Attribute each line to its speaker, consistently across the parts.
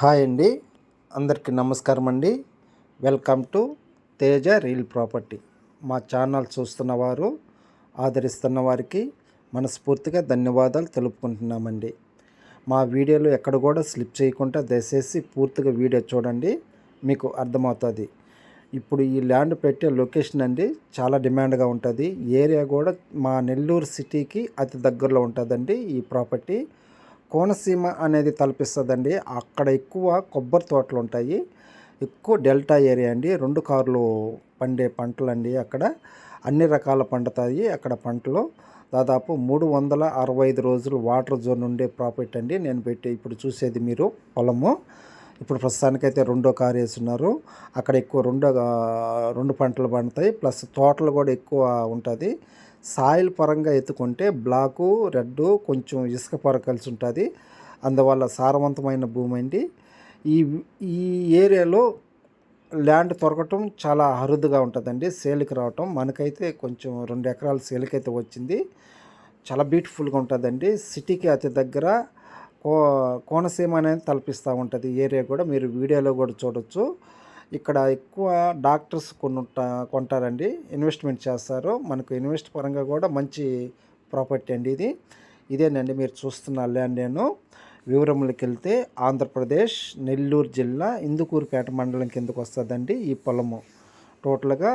Speaker 1: Hi అండి. అందరికీ నమస్కారం అండి. Welcome to Teja real property. మా ఛానల్ చూస్తున్న వారు ఆదరిస్తున్న వారికి మనస్ఫూర్తిగా ధన్యవాదాలు తెలుపుకుంటున్నామండి. మా వీడియోలు ఎక్కడ కూడా స్లిప్ చేయకుండా దయచేసి పూర్తిగా వీడియో చూడండి. మీకు అర్థమవుతుంది. ఇప్పుడు ఈ ల్యాండ్ పెట్టే లొకేషన్ అండి చాలా డిమాండ్గా ఉంటుంది. ఏరియా కూడా మా నెల్లూరు సిటీకి అతి దగ్గరలో ఉంటుందండి ఈ ప్రాపర్టీ. కోనసీమ అనేది తలపిస్తుందండి. అక్కడ ఎక్కువ కొబ్బరి తోటలు ఉంటాయి ఎక్కువ డెల్టా ఏరియా అండి. రెండు కార్లు పండే పంటలు అండి అక్కడ. అన్ని రకాల పండుతాయి అక్కడ పంటలు. దాదాపు మూడు వందల అరవై ఐదు రోజులు వాటర్ జోన్ ఉండే ప్రాపర్టీ అండి. నేను పెట్టి ఇప్పుడు చూసేది మీరు పొలము. ఇప్పుడు ప్రస్తుతానికైతే రెండో కారు వేస్తున్నారు. అక్కడ ఎక్కువ రెండో రెండు పంటలు పండుతాయి. ప్లస్ తోటలు కూడా ఎక్కువ ఉంటుంది. సాయిల్ పరంగా ఎత్తుకుంటే బ్లాకు రెడ్ కొంచెం ఇసుక పొర కలిసి ఉంటుంది. అందువల్ల సారవంతమైన భూమి అండి. ఈ ఈ ఏరియాలో ల్యాండ్ దొరకటం చాలా అరుదుగా ఉంటుందండి. సేల్కి రావటం మనకైతే కొంచెం రెండు ఎకరాల సేల్కి అయితే వచ్చింది. చాలా బ్యూటిఫుల్గా ఉంటుందండి. సిటీకి అతి దగ్గర కోనసీమ అనేది తలపిస్తూ ఉంటుంది. ఏరియా కూడా మీరు వీడియోలో కూడా చూడొచ్చు. ఇక్కడ ఎక్కువ డాక్టర్స్ కొన్ని కొంటారండి. ఇన్వెస్ట్మెంట్ చేస్తారు. మనకు ఇన్వెస్ట్ పరంగా కూడా మంచి ప్రాపర్టీ అండి ఇది. ఇదేనండి మీరు చూస్తున్న ల్యాండ్ నేను. వివరములకి వెళ్తే ఆంధ్రప్రదేశ్ నెల్లూరు జిల్లా ఇందుకూరుపేట మండలం కిందకు వస్తుందండి ఈ పొలము. టోటల్గా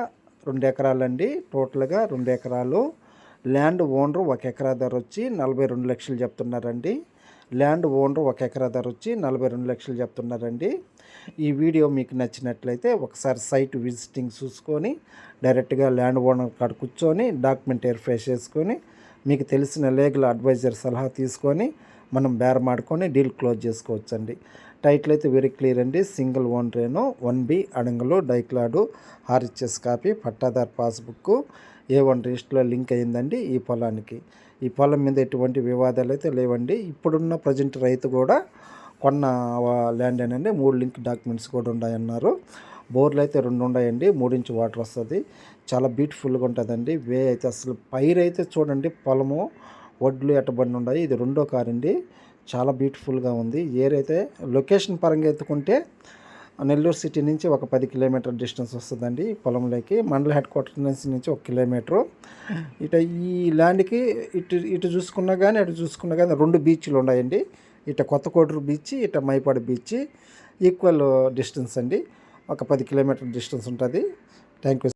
Speaker 1: రెండు ఎకరాలండి. టోటల్గా రెండు ఎకరాలు. ల్యాండ్ ఓనర్ ఒక ఎకరా ధర వచ్చి నలభై రెండు లక్షలు చెప్తున్నారండి. ల్యాండ్ ఓనర్ ఒక ఎకరా ధర వచ్చి నలభై రెండు లక్షలు చెప్తున్నారండి. ఈ వీడియో మీకు నచ్చినట్లయితే ఒకసారి సైట్ విజిటింగ్ చూసుకొని డైరెక్ట్గా ల్యాండ్ ఓనర్ కాడ కూర్చొని డాక్యుమెంట్ వెరిఫై చేసుకొని మీకు తెలిసిన లీగల్ అడ్వైజర్ సలహా తీసుకొని మనం బేరమాడుకొని డీల్ క్లోజ్ చేసుకోవచ్చండి. టైటిల్ అయితే వెరీ క్లియర్ అండి. సింగిల్ ఓన్ రేను వన్ బి అడంగులు డైక్లాడు RHS copy pattadar passbook A one రిజిస్టర్లో లింక్ అయిందండి ఈ పొలానికి. ఈ పొలం మీద ఎటువంటి వివాదాలు అయితే లేవండి. ఇప్పుడున్న ప్రజెంట్ రైతు కూడా కొన్న ల్యాండ్ అండి మూడు లింక్ డాక్యుమెంట్స్ కూడా ఉన్నాయన్నారు. బోర్లు అయితే రెండు ఉన్నాయండి. మూడు ఇంచు వాటర్ వస్తుంది. చాలా బ్యూటిఫుల్గా ఉంటుందండి. వే అయితే అసలు పైరు అయితే చూడండి. పొలము వడ్లు ఎట్టబడి ఉన్నాయి. ఇది రెండో కారు అండి చాలా బ్యూటిఫుల్గా ఉంది. ఏరైతే లొకేషన్ పరంగా ఎత్తుకుంటే నెల్లూరు సిటీ నుంచి ఒక పది కిలోమీటర్ డిస్టెన్స్ వస్తుందండి పొలంలోకి. మండల హెడ్ క్వార్టర్ నుంచి ఒక కిలోమీటరు. ఇట ఈ ల్యాండ్కి ఇటు ఇటు చూసుకున్నా కానీ అటు చూసుకున్నా కానీ రెండు బీచ్లు ఉన్నాయండి. ఇట కొత్త కోటూరు బీచ్ ఇట మైపాడు బీచ్. ఈక్వల్ డిస్టెన్స్ అండి. ఒక పది కిలోమీటర్ డిస్టెన్స్ ఉంటుంది. Thank you